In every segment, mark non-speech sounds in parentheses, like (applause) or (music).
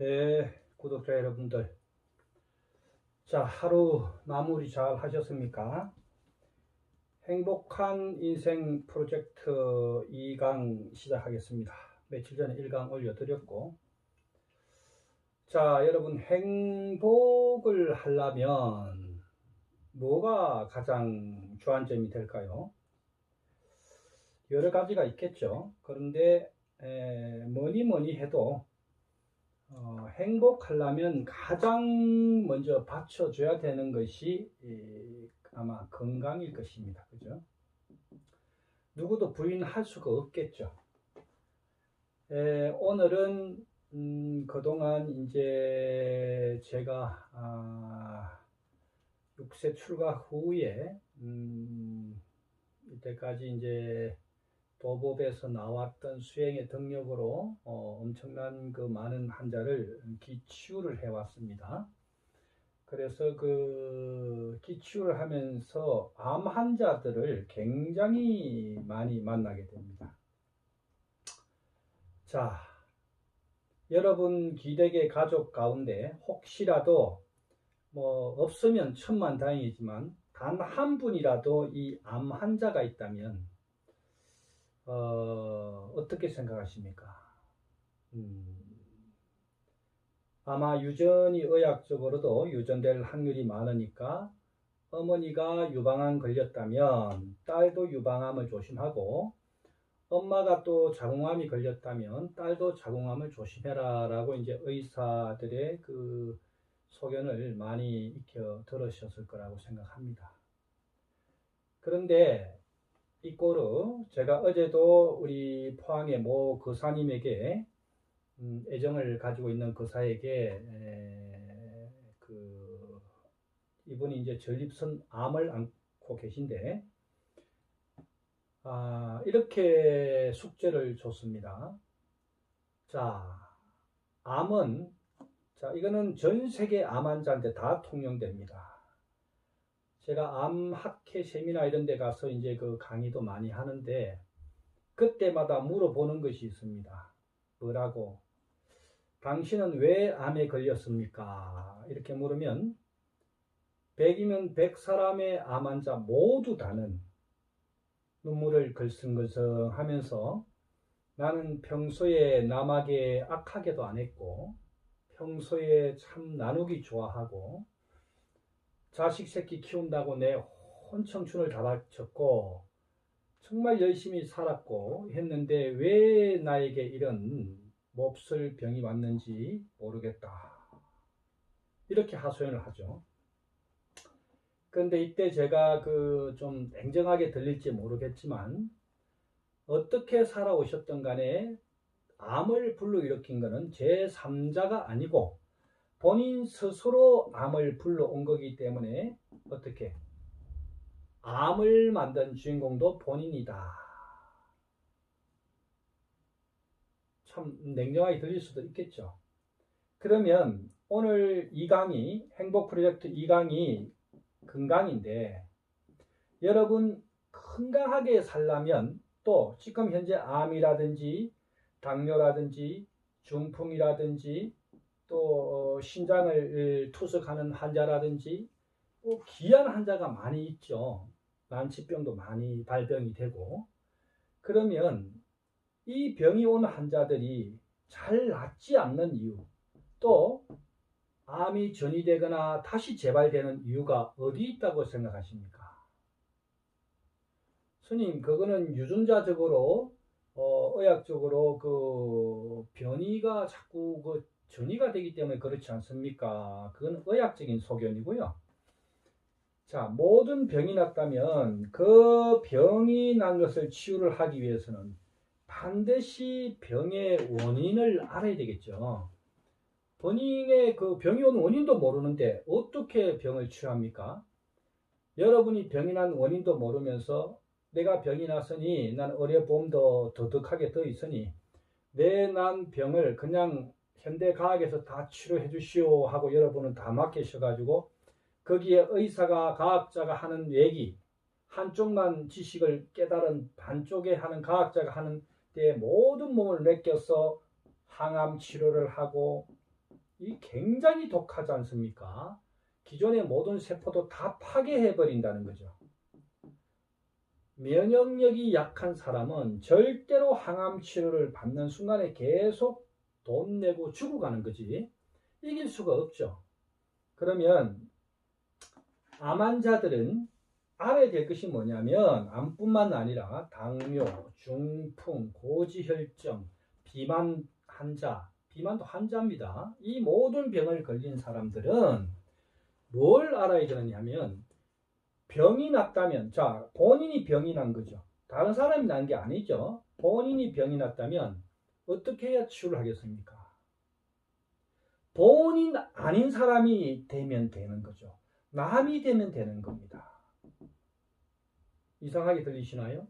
네, 구독자 여러분들. 자, 하루 마무리 잘 하셨습니까? 행복한 인생 프로젝트 2강 시작하겠습니다. 며칠 전에 1강 올려드렸고. 자, 여러분, 행복을 하려면 뭐가 가장 주안점이 될까요? 여러 가지가 있겠죠. 그런데 에, 뭐니 뭐니 해도 어, 행복하려면 가장 먼저 받쳐줘야 되는 것이 이, 아마 건강일 것입니다. 그죠? 누구도 부인할 수가 없겠죠. 에, 오늘은 음, 그동안 이제 제가 아, 6세 출가 후에 음, 이때까지 이제 도법에서 나왔던 수행의 덕력으로 어, 엄청난 그 많은 환자를 기치유를 해왔습니다. 그래서 그 기치유를 하면서 암 환자들을 굉장히 많이 만나게 됩니다. 자, 여러분 기대계 가족 가운데 혹시라도 뭐 없으면 천만 다행이지만 단 한 분이라도 이 암 환자가 있다면 어, 어떻게 생각하십니까? 음, 아마 유전이 의학적으로도 유전될 확률이 많으니까 어머니가 유방암 걸렸다면 딸도 유방암을 조심하고 엄마가 또 자궁암이 걸렸다면 딸도 자궁암을 조심해라 라고 이제 의사들의 그 소견을 많이 익혀 들으셨을 거라고 생각합니다. 그런데 이 꼴은 제가 어제도 우리 포항의 모 거사님에게 음, 애정을 가지고 있는 거사에게 에, 그 이분이 이제 전립선 암을 안고 계신데 아, 이렇게 숙제를 줬습니다. 자, 암은 자 이거는 전 세계 암 환자한테 다 통용됩니다. 제가 암 학회 세미나 이런 데 가서 이제 그 강의도 많이 하는데 그때마다 물어보는 것이 있습니다. 뭐라고? 당신은 왜 암에 걸렸습니까? 이렇게 물으면 100이면 100 사람의 암 환자 모두 다는 눈물을 글썽글썽 하면서 나는 평소에 남에게 악하게도 안 했고 평소에 참 나누기 좋아하고 자식 새끼 키운다고 내 혼 청춘을 다 바쳤고 정말 열심히 살았고 했는데 왜 나에게 이런 몹쓸 병이 왔는지 모르겠다. 이렇게 하소연을 하죠. 그런데 이때 제가 그 좀 냉정하게 들릴지 모르겠지만 어떻게 살아오셨던 간에 암을 불러일으킨 것은 제3자가 아니고 본인 스스로 암을 불러온 거기 때문에 어떻게 암을 만든 주인공도 본인이다. 참 냉정하게 들릴 수도 있겠죠. 그러면 오늘 이 강의 행복 프로젝트 이 강의 건강인데 여러분 건강하게 살려면 또 지금 현재 암이라든지 당뇨라든지 중풍이라든지 또 어, 신장을 투석하는 환자라든지 또 귀한 환자가 많이 있죠. 난치병도 많이 발병이 되고 그러면 이 병이 온 환자들이 잘 낫지 않는 이유 또 암이 전이되거나 다시 재발되는 이유가 어디 있다고 생각하십니까? 스님, 그거는 유전자적으로, 어, 의학적으로 그 변이가 자꾸 그 전이가 되기 때문에 그렇지 않습니까? 그건 의학적인 소견이고요. 자, 모든 병이 났다면 그 병이 난 것을 치유를 하기 위해서는 반드시 병의 원인을 알아야 되겠죠. 본인의 그 병이 온 원인도 모르는데 어떻게 병을 치유합니까? 여러분이 병이 난 원인도 모르면서 내가 병이 났으니 난 어려봄도 더덕하게 더 있으니 내 난 병을 그냥 현대 과학에서 다 치료해 주시오 하고 여러분은 다 맡기셔가지고 거기에 의사가 과학자가 하는 얘기 한쪽만 지식을 깨달은 반쪽에 하는 과학자가 하는 때 모든 몸을 맡겨서 항암 치료를 하고 이 굉장히 독하지 않습니까? 기존의 모든 세포도 다 파괴해 버린다는 거죠. 면역력이 약한 사람은 절대로 항암 치료를 받는 순간에 계속 돈 내고 죽어가는 거지. 이길 수가 없죠. 그러면 암 환자들은 알아야 될 것이 뭐냐면 암뿐만 아니라 당뇨, 중풍, 고지혈증, 비만 환자, 비만도 환자입니다. 이 모든 병을 걸린 사람들은 뭘 알아야 되느냐면 병이 났다면 자 본인이 병이 난 거죠. 다른 사람이 난 게 아니죠. 본인이 병이 났다면 어떻게 해야 치료를 하겠습니까? 본인 아닌 사람이 되면 되는 거죠. 남이 되면 되는 겁니다. 이상하게 들리시나요?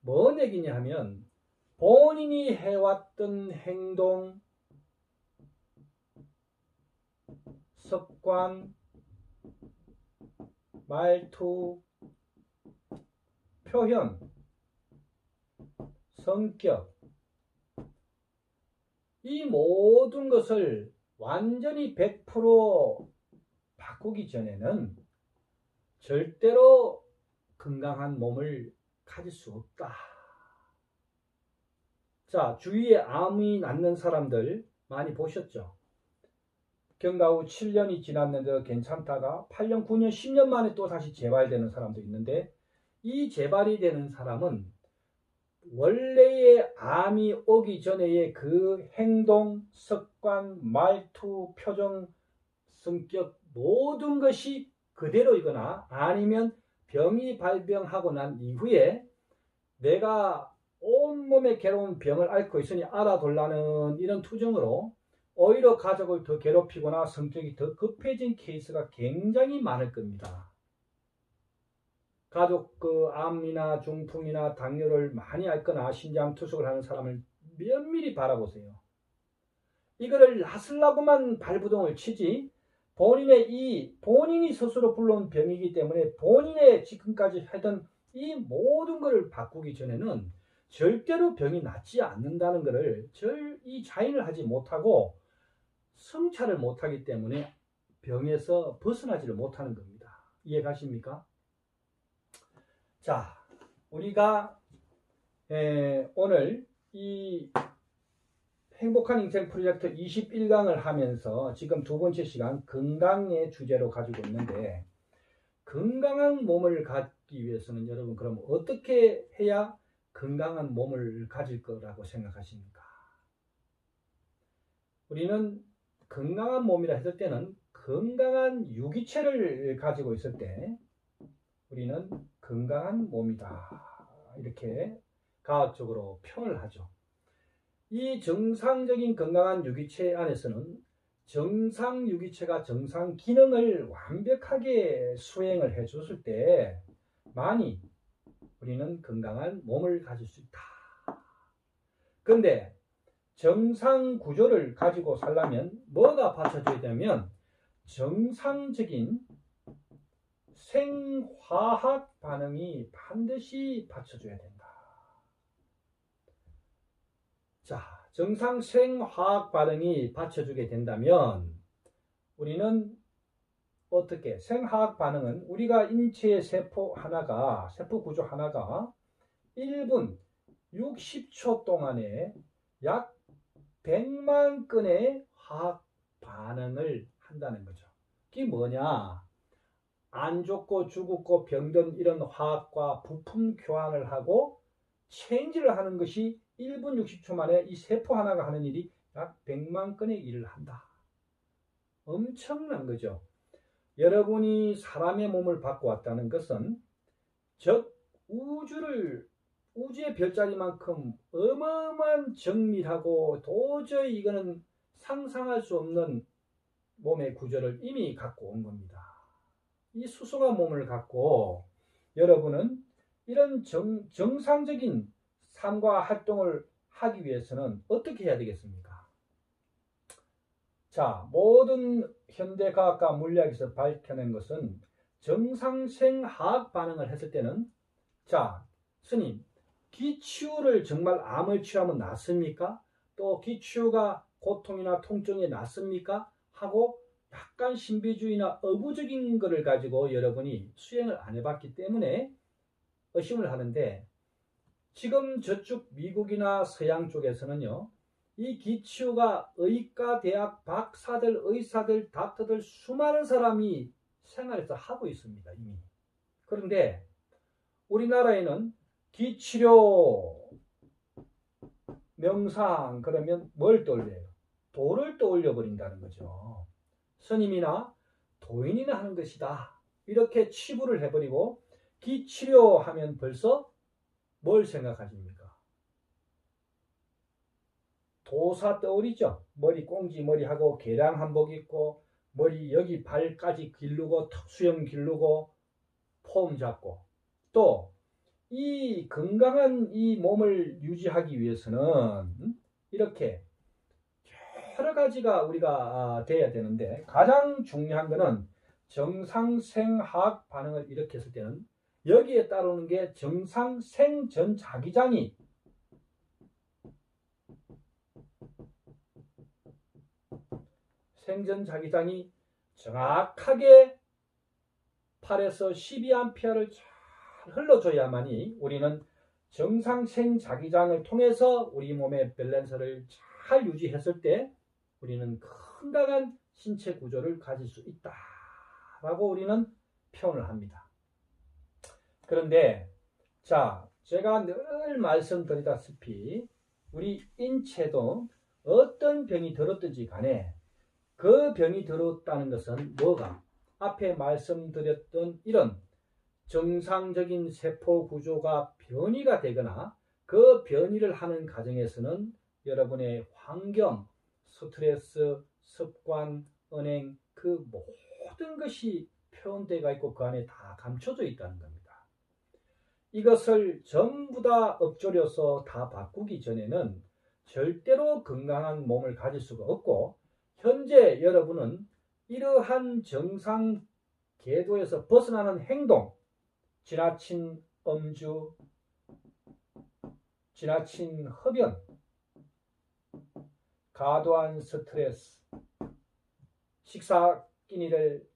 뭔 얘기냐 하면 본인이 해왔던 행동, 습관, 말투, 표현, 성격, 이 모든 것을 완전히 100% 바꾸기 전에는 절대로 건강한 몸을 가질 수 없다. 자, 주위에 암이 낫는 사람들 많이 보셨죠? 경과 후 7년이 지났는데 괜찮다가 8년, 9년, 10년 만에 또 다시 재발되는 사람도 있는데 이 재발이 되는 사람은 원래의 암이 오기 전에의 그 행동, 습관, 말투, 표정, 성격 모든 것이 그대로이거나 아니면 병이 발병하고 난 이후에 내가 온몸에 괴로운 병을 앓고 있으니 알아둘라는 이런 투정으로 오히려 가족을 더 괴롭히거나 성격이 더 급해진 케이스가 굉장히 많을 겁니다. 가족 그 암이나 중풍이나 당뇨를 많이 앓거나 심장 투석을 하는 사람을 면밀히 바라보세요. 이거를 낫으려고만 발부동을 치지 본인의 이 본인이 스스로 불러온 병이기 때문에 본인의 지금까지 하던 이 모든 것을 바꾸기 전에는 절대로 병이 낫지 않는다는 것을 절 이 자인을 하지 못하고 성찰을 못하기 때문에 병에서 벗어나지를 못하는 겁니다. 이해 가십니까? 자, 우리가 에, 오늘 이 행복한 인생 프로젝트 21강을 하면서 지금 두 번째 시간 건강의 주제로 가지고 있는데 건강한 몸을 갖기 위해서는 여러분 그럼 어떻게 해야 건강한 몸을 가질 거라고 생각하십니까? 우리는 건강한 몸이라 했을 때는 건강한 유기체를 가지고 있을 때 우리는 건강한 몸이다. 이렇게 과학적으로 표현을 하죠. 이 정상적인 건강한 유기체 안에서는 정상 유기체가 정상 기능을 완벽하게 수행을 해 줬을 때 많이 우리는 건강한 몸을 가질 수 있다. 그런데 정상 구조를 가지고 살려면 뭐가 받쳐줘야 되면 정상적인 생화학 반응이 반드시 받쳐줘야 된다. 자, 정상 생화학 반응이 받쳐주게 된다면 우리는 어떻게 생화학 반응은 우리가 인체의 세포 하나가 세포 구조 하나가 1분 60초 동안에 약 100만 건의 화학 반응을 한다는 거죠. 그게 뭐냐? 안 좋고 죽었고 병든 이런 화학과 부품 교환을 하고 체인지를 하는 것이 1분 60초 만에 이 세포 하나가 하는 일이 약 100만 건의 일을 한다. 엄청난 거죠. 여러분이 사람의 몸을 받고 왔다는 것은 즉 우주를 우주의 별자리만큼 어마어마한 정밀하고 도저히 이거는 상상할 수 없는 몸의 구조를 이미 갖고 온 겁니다. 이 수송한 몸을 갖고 여러분은 이런 정, 정상적인 삶과 활동을 하기 위해서는 어떻게 해야 되겠습니까? 자, 모든 현대 과학과 물리학에서 밝혀낸 것은 정상생 화학 반응을 했을 때는 자, 스님, 기치유를 정말 암을 치유하면 낫습니까? 또 기치유가 고통이나 통증이 낫습니까? 하고 약간 신비주의나 어부적인 것을 가지고 여러분이 수행을 안 해봤기 때문에 의심을 하는데 지금 저쪽 미국이나 서양 쪽에서는요 이 기치유가 의과 대학 박사들 의사들 닥터들 수많은 사람이 생활에서 하고 있습니다 이미 그런데 우리나라에는 기치료 명상 그러면 뭘 떠올려요? 도를 떠올려 버린다는 거죠. 스님이나 도인이나 하는 것이다. 이렇게 치부를 해버리고 기치료 하면 벌써 뭘 생각하십니까? 도사 떠오르죠. 머리 꽁지 머리하고 계량 한복 입고 머리 여기 발까지 길르고 턱수염 길르고 폼 잡고 또 이 건강한 이 몸을 유지하기 위해서는 이렇게 여러 가지가 우리가 아, 돼야 되는데 가장 중요한 것은 정상생화학 반응을 일으켰을 때는 여기에 따르는 게 정상생전 자기장이 생전 자기장이 정확하게 8에서 12A를 잘 흘러줘야만이 우리는 정상생 자기장을 통해서 우리 몸의 밸런스를 잘 유지했을 때 우리는 건강한 신체 구조를 가질 수 있다라고 우리는 표현을 합니다. 그런데 자 제가 늘 말씀드리다시피 우리 인체도 어떤 병이 들었든지 간에 그 병이 들었다는 것은 뭐가 앞에 말씀드렸던 이런 정상적인 세포 구조가 변이가 되거나 그 변이를 하는 과정에서는 여러분의 환경, 스트레스, 습관, 은행 그 모든 것이 표현되어 있고 그 안에 다 감춰져 있다는 겁니다. 이것을 전부 다 엎조려서 다 바꾸기 전에는 절대로 건강한 몸을 가질 수가 없고 현재 여러분은 이러한 정상 궤도에서 벗어나는 행동, 지나친 음주, 지나친 흡연, 과도한 스트레스, 식사 끼니를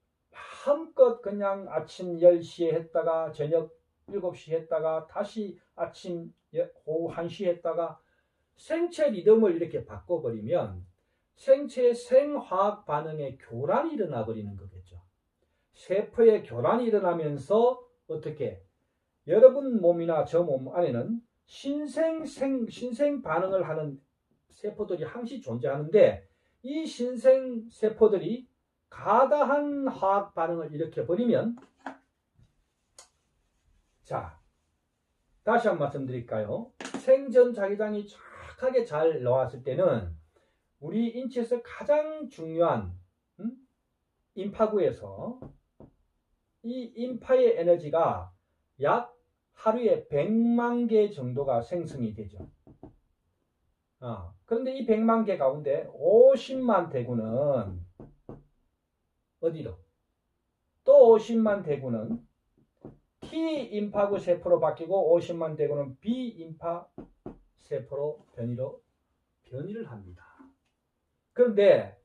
마음껏 그냥 아침 10시에 했다가 저녁 7시에 했다가 다시 아침 오후 1시에 했다가 생체 리듬을 이렇게 바꿔버리면 생체 생화학 반응에 교란이 일어나 버리는 거겠죠. 세포의 교란이 일어나면서 어떻게 여러분 몸이나 저 몸 안에는 신생 생 신생 반응을 하는 세포들이 항시 존재하는데 이 신생 세포들이 가다한 화학 반응을 일으켜 버리면 자 다시 한번 말씀드릴까요? 생전 자기장이 정확하게 잘 나왔을 때는 우리 인체에서 가장 중요한 음? 임파구에서 이 인파의 에너지가 약 하루에 100만 개 정도가 생성이 되죠. 아, 그런데 이 100만 개 가운데 50만 대구는 어디로? 또 50만 대구는 T 인파구 세포로 바뀌고 50만 대구는 B 인파 세포로 변이로 변이를 합니다. 그런데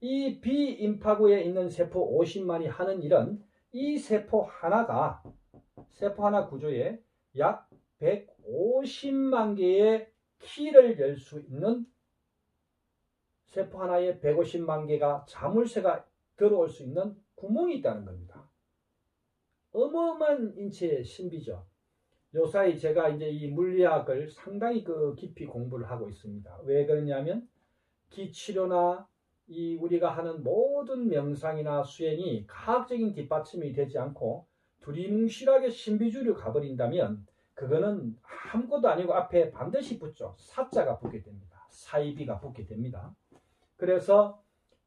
이 B 인파구에 있는 세포 50만이 하는 일은 이 세포 하나가 세포 하나 구조에 약 150만 개의 키를 열 수 있는 세포 하나에 150만 개가 자물쇠가 들어올 수 있는 구멍이 있다는 겁니다. 어마어마한 인체의 신비죠. 요사이 제가 이제 이 물리학을 상당히 그 깊이 공부를 하고 있습니다. 왜 그러냐면 기치료나 이 우리가 하는 모든 명상이나 수행이 과학적인 뒷받침이 되지 않고 두리뭉실하게 신비주의로 가버린다면 그거는 아무것도 아니고 앞에 반드시 붙죠. 사자가 붙게 됩니다. 사이비가 붙게 됩니다. 그래서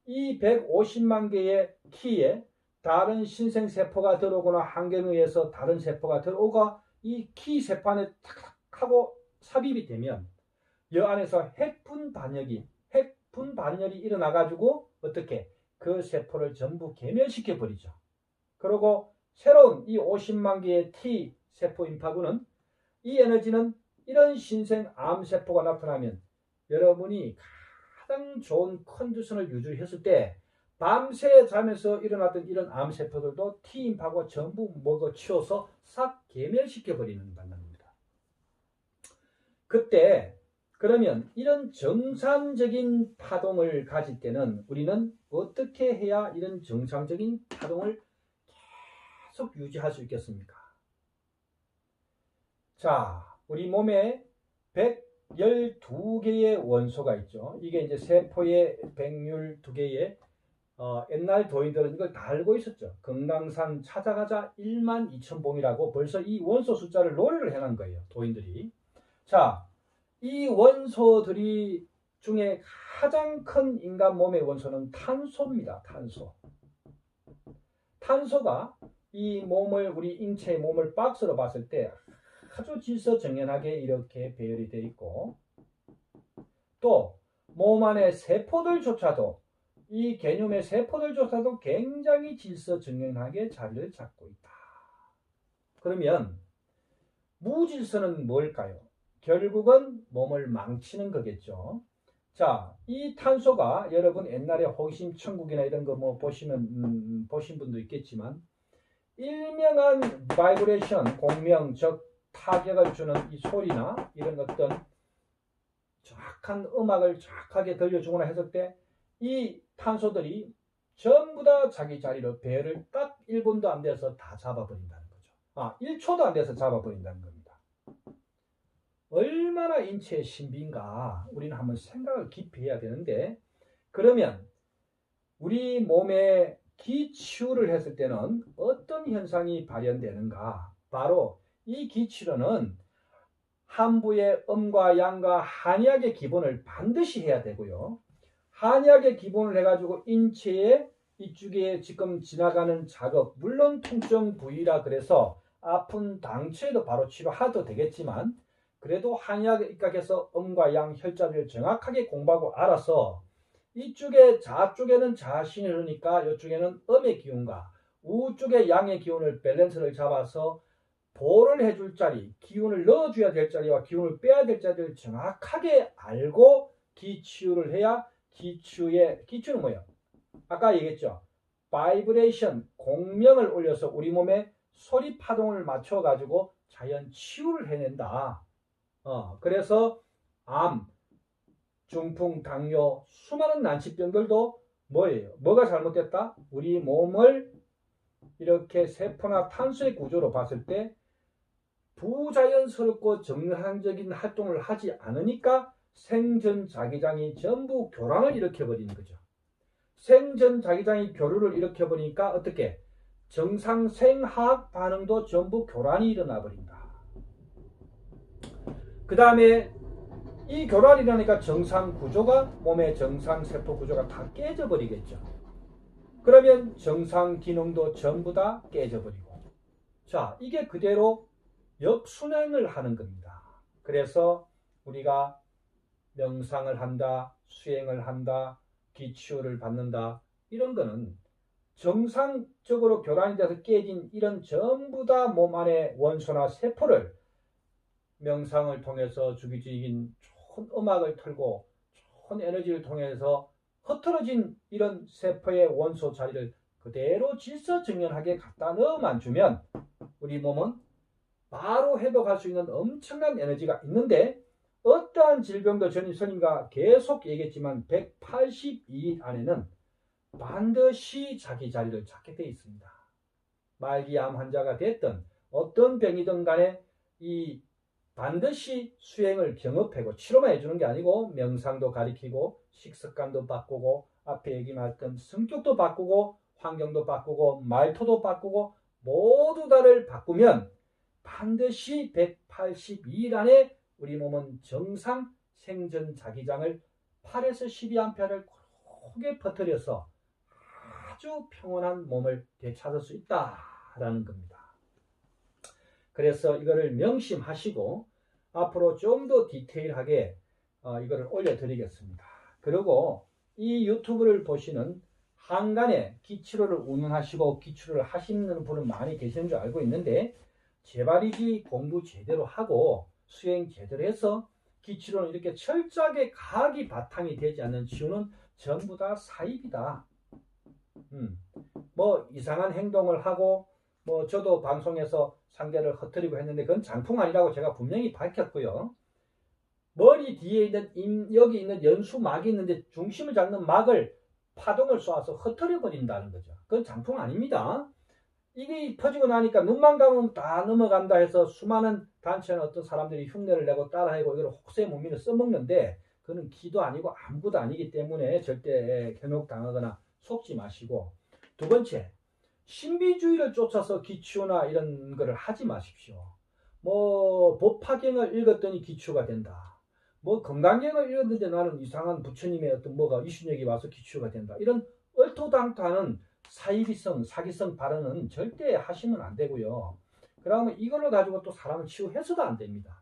이 150만 개의 키에 다른 신생세포가 들어오거나 환경에 의해서 다른 세포가 들어오가 이 키 세포 안에 탁 하고 삽입이 되면 이 안에서 핵분 반역이 분 반열이 일어나 가지고 어떻게 그 세포를 전부 개멸시켜 버리죠. 그리고 새로운 이 50만 개의 T 세포 임파구는 이 에너지는 이런 신생 암 세포가 나타나면 여러분이 가장 좋은 컨디션을 유지했을 때 밤새 자면서 일어났던 이런 암세포들도 T임파고 전부 먹어 치워서 싹 괴멸시켜 버리는 방법입니다. 그때 그러면 이런 정상적인 파동을 가질 때는 우리는 어떻게 해야 이런 정상적인 파동을 계속 유지할 수 있겠습니까? 자, 우리 몸에 112개의 원소가 있죠. 이게 이제 세포의 112개의 어, 옛날 도인들은 이걸 다 알고 있었죠. 금강산 찾아가자 1만 2천 봉이라고 벌써 이 원소 숫자를 노래를 해놓은 거예요. 도인들이. 자, 이 원소들이 중에 가장 큰 인간 몸의 원소는 탄소입니다. 탄소. 탄소가 이 몸을 우리 인체의 몸을 박스로 봤을 때 아주 질서 정연하게 이렇게 배열이 되어 있고 또 몸 안의 세포들조차도 이 개념의 세포들조차도 굉장히 질서 정연하게 자리를 잡고 있다. 그러면 무질서는 뭘까요? 결국은 몸을 망치는 거겠죠. 자, 이 탄소가 여러분 옛날에 호기심 천국이나 이런 거 뭐 보시면 음, 보신 분도 있겠지만 일명한 바이브레이션 공명 즉 타격을 주는 이 소리나 이런 어떤 정확한 음악을 정확하게 들려주거나 했을 때 이 탄소들이 전부 다 자기 자리로 배를 딱 1분도 안 돼서 다 잡아버린다는 거죠. 아, 1초도 안 돼서 잡아버린다는 겁니다. 얼마나 인체의 신비인가 우리는 한번 생각을 깊이 해야 되는데 그러면 우리 몸에 기치유를 했을 때는 어떤 현상이 발현되는가 바로 이 기치료는 한부의 음과 양과 한약의 기본을 반드시 해야 되고요. 한약의 기본을 해가지고 인체에 이쪽에 지금 지나가는 자극, 물론 통증 부위라 그래서 아픈 당초에도 바로 치료하도 되겠지만 그래도 한의학에 입각해서 음과 양 혈자리를 정확하게 공부하고 알아서 이쪽에 좌쪽에는 자신이 흐르니까 이쪽에는 음의 기운과 우쪽에 양의 기운을 밸런스를 잡아서 보를 해줄 자리, 기운을 넣어줘야 될 자리와 기운을 빼야 될 자리를 정확하게 알고 기치유를 해야 기치유의 기치유는 뭐예요? 아까 얘기했죠. 바이브레이션, 공명을 올려서 우리 몸에 소리 파동을 맞춰 가지고 자연 치유를 해낸다. 어, 그래서 암, 중풍, 당뇨, 수많은 난치병들도 뭐예요? 뭐가 잘못됐다? 우리 몸을 이렇게 세포나 탄소의 구조로 봤을 때 부자연스럽고 정상적인 활동을 하지 않으니까 생전 자기장이 전부 교란을 일으켜버리는 거죠. 생전 자기장이 교류를 일으켜버리니까 어떻게? 정상 생화학 반응도 전부 교란이 일어나 버린다. 그 다음에 이 교란이 일어나니까 정상 구조가 몸의 정상 세포 구조가 다 깨져 버리겠죠. 그러면 정상 기능도 전부 다 깨져 버리고 자 이게 그대로 역순행을 하는 겁니다. 그래서 우리가 명상을 한다, 수행을 한다, 기치유를 받는다 이런 거는 정상적으로 교란이 돼서 깨진 이런 전부 다 몸 안의 원소나 세포를 명상을 통해서 주기적인 좋은 음악을 틀고 좋은 에너지를 통해서 흐트러진 이런 세포의 원소 자리를 그대로 질서정연하게 갖다 넣어만 주면 우리 몸은 바로 회복할 수 있는 엄청난 에너지가 있는데 어떠한 질병도 전임 스님과 계속 얘기했지만 182 안에는 반드시 자기 자리를 찾게 되어 있습니다. 말기암 환자가 됐든 어떤 병이든 간에 이 반드시 수행을 경업하고 치료만 해주는 게 아니고 명상도 가리키고 식습관도 바꾸고 앞에 얘기했던 성격도 바꾸고 환경도 바꾸고 말투도 바꾸고 모두 다를 바꾸면 반드시 182일 안에 우리 몸은 정상 생전 자기장을 8에서 12암페어를 크게 퍼뜨려서 아주 평온한 몸을 되찾을 수 있다라는 겁니다. 그래서 이거를 명심하시고 앞으로 좀 더 디테일하게 어, 이거를 올려드리겠습니다. 그리고 이 유튜브를 보시는 한간에 기치료를 운운하시고 기치료를 하시는 분은 많이 계시는 줄 알고 있는데 제발이지 공부 제대로 하고 수행 제대로 해서 기치로는 이렇게 철저하게 과학이 바탕이 되지 않는 치유는 전부 다 사입이다. 음, 뭐 이상한 행동을 하고 뭐 저도 방송에서 상대를 흩뜨리고 했는데 그건 장풍 아니라고 제가 분명히 밝혔고요. 머리 뒤에 있는 임, 여기 있는 연수막이 있는데 중심을 잡는 막을 파동을 쏘아서 흩어려 버린다는 거죠. 그건 장풍 아닙니다. 이게 퍼지고 나니까 눈만 감으면 다 넘어간다 해서 수많은 단체는 어떤 사람들이 흉내를 내고 따라하고 이걸 혹세 무민을 써먹는데 그는 기도 아니고 아무것도 아니기 때문에 절대 현혹당하거나 속지 마시고 두 번째 신비주의를 쫓아서 기치유나 이런 거를 하지 마십시오. 뭐 법화경을 읽었더니 기치유가 된다. 뭐 건강경을 읽었는데 나는 이상한 부처님의 어떤 뭐가 이순역이 와서 기치유가 된다. 이런 얼토당토하는 사이비성, 사기성 발언은 절대 하시면 안 되고요. 그러면 이걸로 가지고 또 사람을 치유해서도 안 됩니다.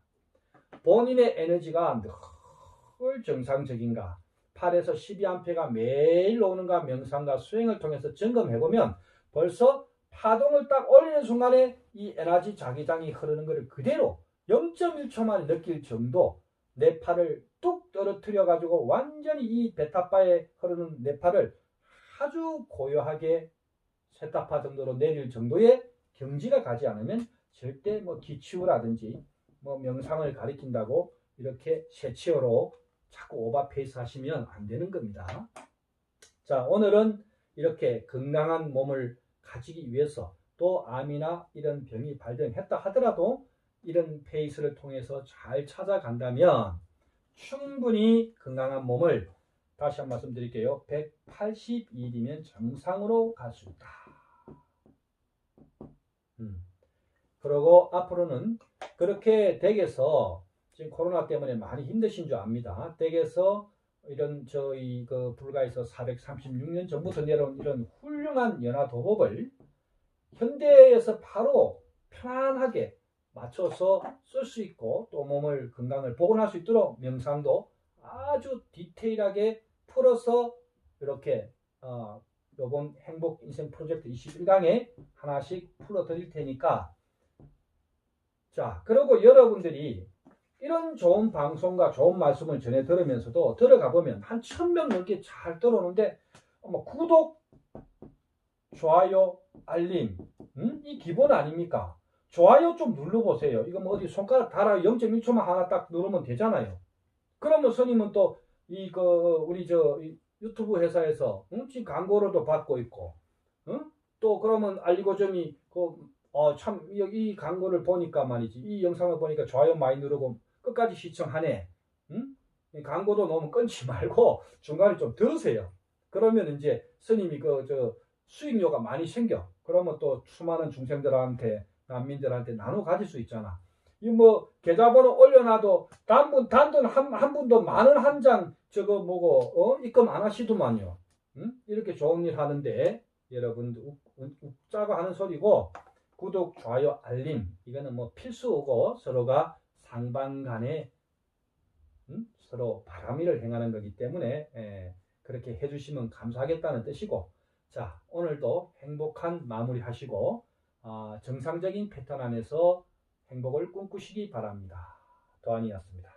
본인의 에너지가 늘 정상적인가, 8에서 12암페가 매일 오는가 명상과 수행을 통해서 점검해보면 벌써 파동을 딱 올리는 순간에 이 에너지 자기장이 흐르는 것을 그대로 0.1초 만에 느낄 정도 내 팔을 뚝 떨어뜨려 가지고 완전히 이 베타파에 흐르는 내 팔을 아주 고요하게 세타파 정도로 내릴 정도의 경지가 가지 않으면 절대 뭐 기치우라든지 뭐 명상을 가리킨다고 이렇게 세치어로 자꾸 오버페이스 하시면 안 되는 겁니다. 자, 오늘은 이렇게 건강한 몸을 가지기 위해서 또 암이나 이런 병이 발병했다 하더라도 이런 페이스를 통해서 잘 찾아간다면 충분히 건강한 몸을 다시 한 말씀 드릴게요. 182이면 정상으로 갈 수 있다. 음. 그리고 앞으로는 그렇게 댁에서 지금 코로나 때문에 많이 힘드신 줄 압니다. 댁에서 이런 저희 그 불가에서 436년 전부터 내려온 이런 훌륭한 연화 도법을 현대에서 바로 편안하게 맞춰서 쓸 수 있고 또 몸을 건강을 복원할 수 있도록 명상도 아주 디테일하게 풀어서 이렇게 어, 요번 행복 인생 프로젝트 21강에 하나씩 풀어 드릴 테니까 자 그리고 여러분들이 이런 좋은 방송과 좋은 말씀을 전해 들으면서도 들어가 보면 한 천 명 넘게 잘 들어오는데 뭐 구독, 좋아요, 알림 음? 이 기본 아닙니까? 좋아요 좀 눌러보세요. 이거 뭐 어디 손가락 달아 0.1초만 하나 딱 누르면 되잖아요. 그러면 스님은 또 이그 우리 저 유튜브 회사에서 응? 지금 광고로도 받고 있고 응? 또 그러면 알리고점이 그 어 참 여기 광고를 보니까 말이지 이 영상을 보니까 좋아요 많이 누르고 끝까지 시청하네. 응? 광고도 너무 끊지 (laughs) 말고 중간에 좀 들으세요. 그러면 이제 스님이 그 저 수익료가 많이 생겨. 그러면 또 수많은 중생들한테 난민들한테 나눠 가질 수 있잖아. 이 뭐 계좌번호 올려놔도 단분 단돈 한, 한 분도 만원 한 장 저거 뭐고 어 입금 안 하시더만요. 응? 이렇게 좋은 일 하는데 여러분들 웃자고 하는 소리고 구독 좋아요 알림 이거는 뭐 필수고 서로가 상방 간에 음? 서로 바람일을 행하는 거기 때문에 예, 그렇게 해주시면 감사하겠다는 뜻이고 자 오늘도 행복한 마무리 하시고 어, 정상적인 패턴 안에서 행복을 꿈꾸시기 바랍니다. 도안이었습니다.